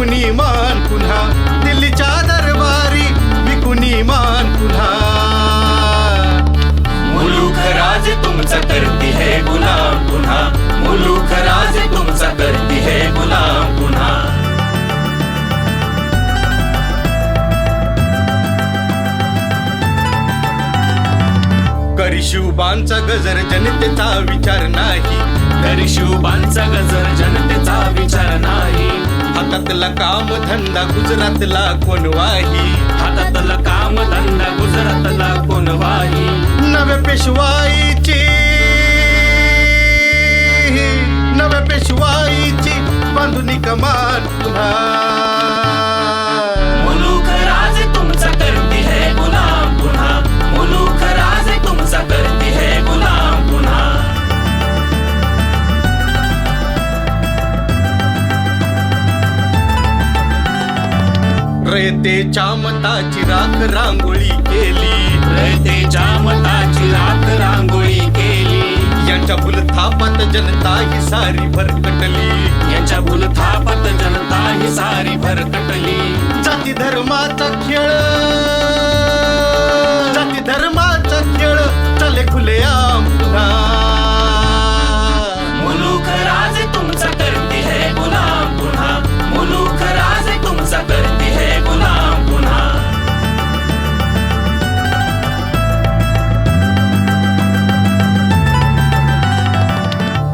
विकुनी मान पुन्हा. दिल्लीच्या दरबारी विकुनी मान पुन्हा. मुलूक राज तुमचा करती है गुलाम पुन्हा. मुलूक राज तुमचा करती है गुलाम पुन्हा. करी शिवबांचा गजर जनतेचा विचार नाही. तरी शिवबांचा गजर जनतेचा विचार नाही. हातातला काम धंदा गुजरातला कोण वाही हातातला काम धंदा गुजरातला कोण वाही नव्या पेशवाईची. नव्या पेशवाईची बांधून कमाल पुन्हा रयतेच्या मताची राख रांगोळी केली. रयतेच्या मताची राख रांगोळी केली. यांच्या थापात जनता ही सारी भरकटली. यांच्या थापात जनता ही सारी भरकटली. जाती धर्माचा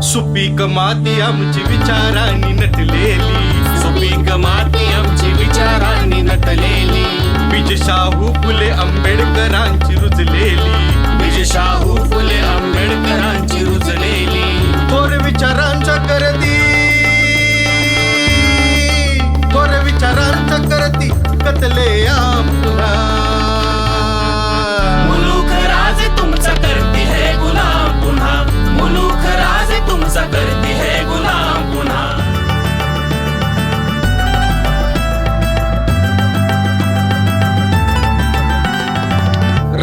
सुपीक माती आमची विचारांनी नटलेली. सुपीक माती आमची विचारांनी नटलेली. बीज शाहू फुले आंबेडकरांची रुजलेली. बीज शाहू फुले आंबेडकरांची रुजलेली. थोर विचारांच्या करती. थोर विचारांच्या करती. कतले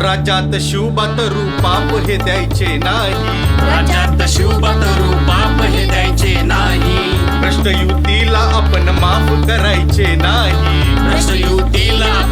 राज्यात शिवबात रूपाप हे द्यायचे नाही. राज्यात शिवबत रूपाप हे द्यायचे नाही. भ्रष्ट युतीला आपण माफ करायचे नाही. भ्रष्ट युतीला